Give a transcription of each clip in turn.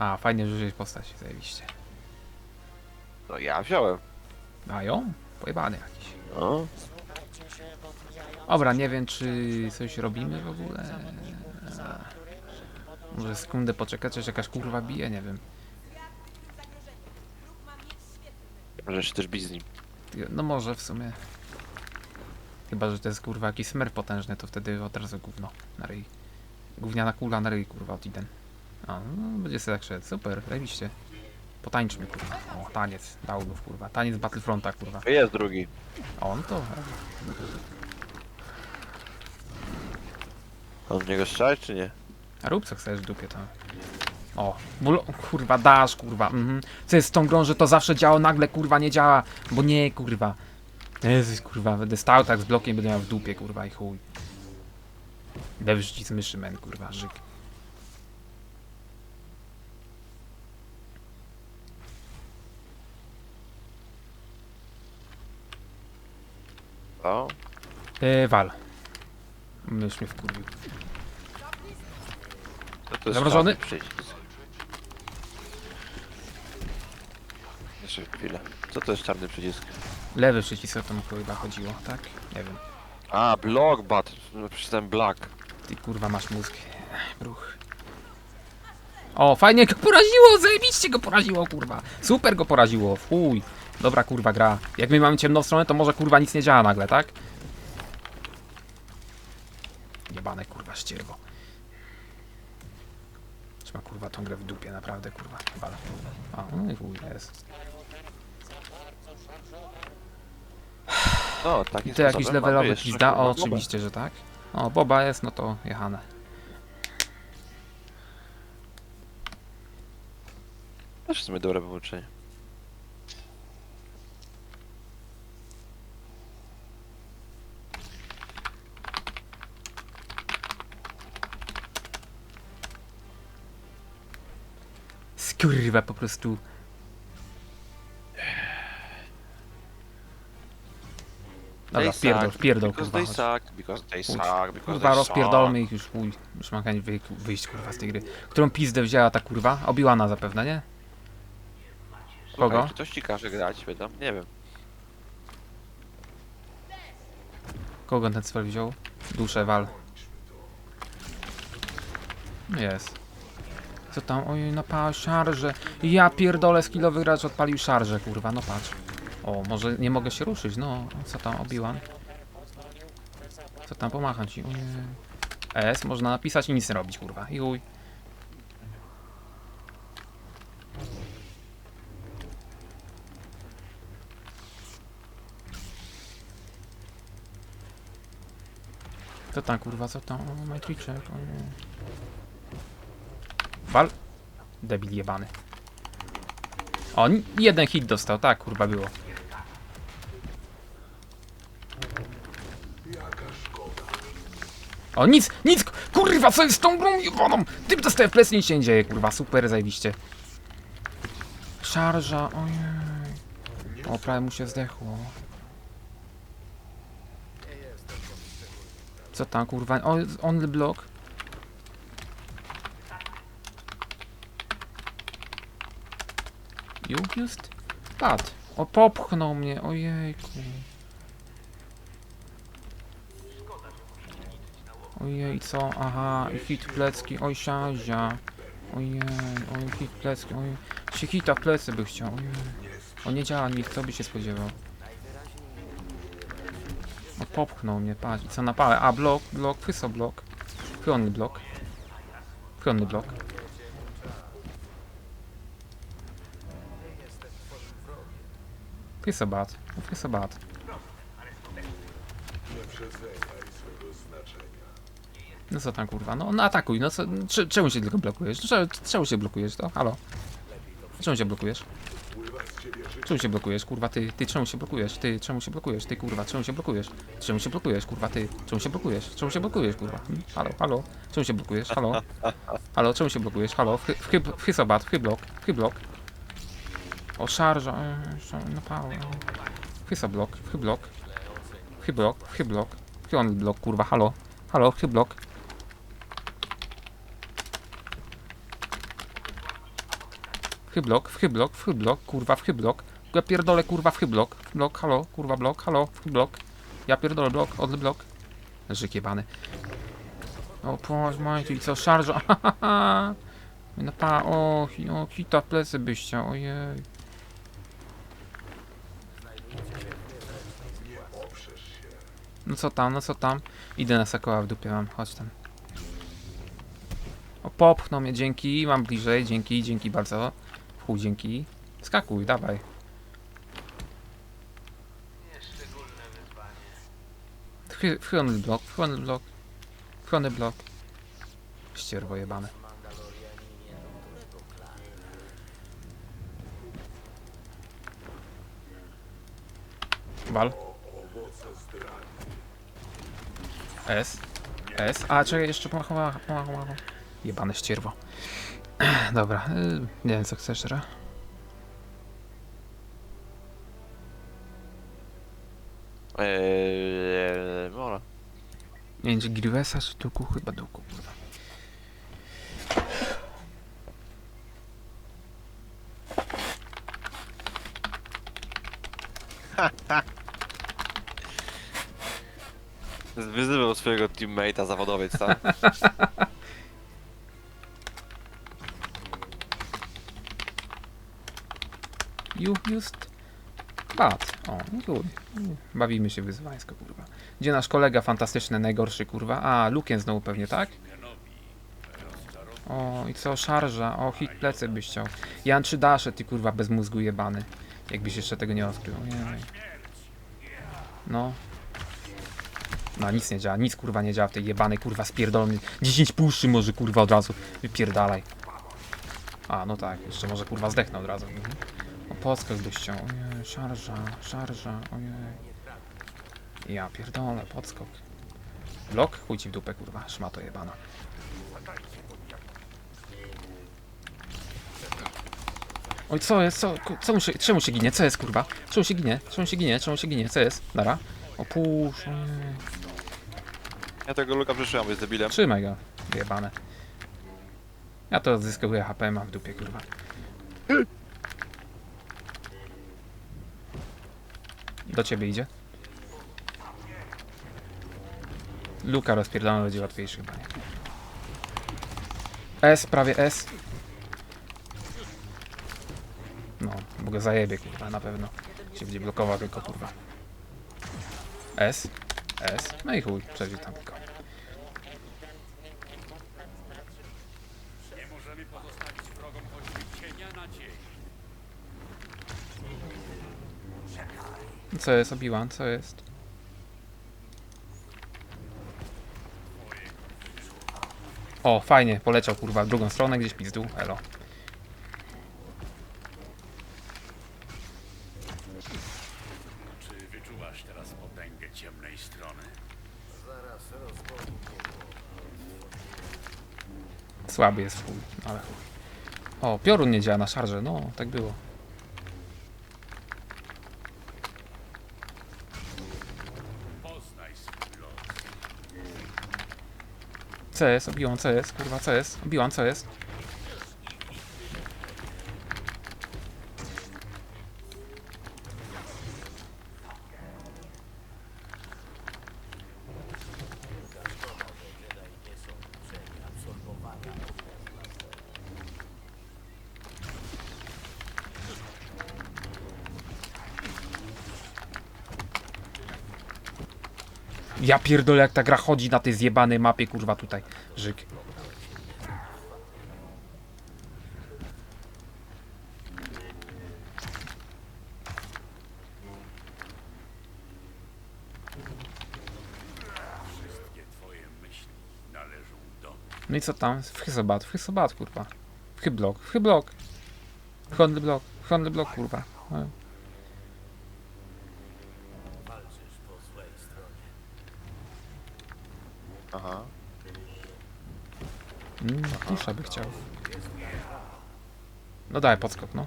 A, fajnie, że wziąłeś postać, zajebiście. No ja wziąłem. A ją? Pojebany jakiś. No. Dobra, nie wiem, czy coś robimy w ogóle. A, może sekundę poczekać, czy jakaś kurwa bije, nie wiem. Może się też bić z nim. No może w sumie. Chyba, że to jest kurwa jakiś smer potężny, to wtedy od razu gówno na ryj. Gówniana kula na ryj, kurwa, od Iden. A, no będzie sobie tak szedł. Super, robiliście. Potańczmy, kurwa. O, taniec, downów, kurwa. Taniec Battlefronta, kurwa. Jest drugi. O, no to... On w niego strzelać czy nie? A rób co chcesz w dupie tam. O, kurwa, dasz, kurwa. Mhm. Co jest z tą grą, że to zawsze działa, nagle kurwa nie działa, bo nie, kurwa. Jezus, kurwa, będę stał tak z blokiem, będę miał w dupie, kurwa, i chuj. Wyrzucić z myszy, men, kurwa, żyk. O. Eee, wal. Mysz mnie wkurwił. To jest Zamrożony? czarny przycisk. Jeszcze chwilę. Co to jest czarny przycisk? Lewy przycisk, o to mu chyba chodziło, tak? Nie wiem. A, block bat. No black. Ty kurwa masz mózg. Ech, Bruch. O, fajnie go poraziło, zajebiście go poraziło, kurwa. Super go poraziło, fuj. Dobra kurwa gra. Jak my mamy ciemną stronę, to może kurwa nic nie działa nagle, tak? Jebane kurwa ścierwo. Trzyma kurwa tą grę w dupie, naprawdę kurwa. Wala. A, no i chuj, jest. No, taki I to jakiś levelowy pizda? O, kurwa oczywiście, że tak. O, Boba jest, no to jechane. Też w sumie dobre wyłączenie. Skurwa po prostu. Dobra, They wpierdol, suck, wpierdol, Because kurwa. they chodź. suck, because they Chuj. suck, because Kurwa, they rozpierdolmy ich już, chuj. Już mam chęć wy, wyjść, kurwa, z tej gry. Którą pizdę wzięła ta kurwa? Obiłana zapewne, nie? suck. Kogo? Słuchaj, Czy ktoś ci każe grać, wiadomo? Nie wiem. Kogo ten spell wziął? Duszę, wal. Jest. Co tam? Oj, napała szarże. Ja pierdolę, skillowy gracz odpalił szarże, kurwa, no patrz. O, może nie mogę się ruszyć, no. Co tam, obiłan? Co tam, pomacham ci. Ojej. S, można napisać i nic nie robić, kurwa. Chuj. Co tam, kurwa, co tam? O, Matrixek, o nie. Wal. Debil jebany. O, jeden hit dostał, tak, kurwa, było. O, nic, nic, kurwa, co jest z tą grą jebaną? Typ dostaje w plecy, nic się nie dzieje, kurwa, super, zajebiście. Szarża, ojej. O, prawie mu się zdechło. Co tam, kurwa, o, only block. You just Pat. O, popchnął mnie, ojejku. Ojej, co? Aha, i hit plecki, oj siazia. Ojej, oj hit plecki, oj. Się hita w plecy by chciał, ojej. O, nie działa nic, kto by się spodziewał. O, popchnął mnie, patrz. Co na? A, blok, blok, fyso blok. Chronny blok. Chronny blok. Fysobat. Fysobat. No co tam kurwa, no, no atakuj, no co, cze- czemu się tylko blokujesz? Cze- Czemu się blokujesz to? Halo? Czemu się blokujesz? Czemu się blokujesz, kurwa, ty, ty, czemu się blokujesz, ty, czemu się blokujesz, ty, kurwa, czemu się blokujesz, czemu się blokujesz, kurwa, ty, czemu się blokujesz, czemu się blokujesz, kurwa, Hmm? halo, halo, czemu się blokujesz, halo, halo, czemu się blokujesz, halo, w, w, chyb- w chysobat, w chyblok, w chyblok, o, szarża, szar- no chysoblok, w chyblok, chyblok, chyblok, chyblok, blok, kurwa, halo, halo, chyblok, chyblok, w chyblok, w chyblok, kurwa, w chyblok. Ja pierdolę, kurwa, w chyblok. Blok, halo, kurwa, blok, halo, w blok. Ja pierdolę, blok, od blok. Żyk jebany. O, poż, majki, co, szarża, No pa, o, o, hita plecy byś chciał, ojej. No co tam, no co tam? Idę na sakoła w dupie mam, chodź tam. O, popchnął mnie, dzięki, mam bliżej, dzięki, dzięki bardzo. Chuj, dzięki. Skakuj, dawaj. Wchy- Wchylony blok, wchylony blok, wchylony blok. Ścierwo jebane. Wal. S. S. A, czekaj, jeszcze pomacha. Jebane ścierwo. Dobra, y, nie wiem co chcesz teraz. Eee, Mola. Nie wiem, czy Grivesa czy Duku? Chyba Duku, kurwa. Swojego teammate'a zawodowiec, tak? You just bad. O, no chuj. Bawimy się wyzwańsko, kurwa. Gdzie nasz kolega fantastyczny, najgorszy, kurwa? A, Lukien znowu pewnie, tak? O, i co, szarża? O, hit plecy byś chciał. Jan czy Dasze, ty kurwa bez mózgu jebany. Jakbyś jeszcze tego nie odkrył. Ojej. No. No, nic nie działa, nic kurwa nie działa w tej jebanej kurwa spierdolony. 10 puszczy może kurwa od razu. Wypierdalaj. A, no tak, jeszcze może kurwa zdechnę od razu. O, podskok byś chciał. Ojej, szarża, szarża, ojej. Ja pierdolę, podskok. Blok? Chuj ci w dupę, kurwa, szmato jebana. Oj, co jest, co, co mu czemu się ginie, co jest, kurwa? Czemu się ginie, czemu się ginie, czemu się ginie, co jest? Nara? O, pusz, ojej. Ja tego Luka przyszłam, jest debilem. Trzymaj go, jebane. Ja to odzyskuję HP, mam w dupie, kurwa. Do ciebie idzie. Luka rozpierdolona będzie łatwiejszy chyba, nie? S, prawie S. No, bo go zajebie, kurwa, na pewno. Się będzie blokował tylko, kurwa. S, S, no i chuj, przeżył tam tylko. Co jest Obi-Wan? Co jest? O, fajnie, poleciał kurwa w drugą stronę, gdzieś pizdu, elo. Słaby jest chuj, ale chuj. O, piorun nie działa na szarże, no, tak było. Obi-Wan, co jest? Kurwa, co jest? Obi-Wan, co jest? Ja pierdolę jak ta gra chodzi na tej zjebanej mapie, kurwa tutaj. Żyk. No i co tam? W chysobat, w chysobat, kurwa. W chyblok, w chyblok. Wchodny blok, wchodny blok, kurwa. No. Mm, dusza by chciał. No daj podskok, no.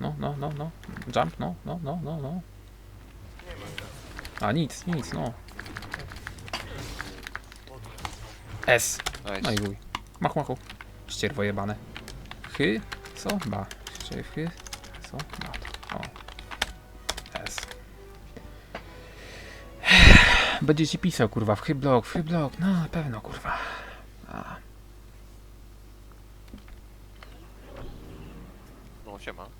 No, no, no, no. Jump, no, no, no, no, no. A nic, nic, no. S. No i wuj. Machu, machu. Ścierwo jebane. Chy? Co? Ba. Chy... Co? To. O. S. Będzie ci pisał, kurwa, w chyblok, w chyblok. No, na pewno, kurwa. Siema.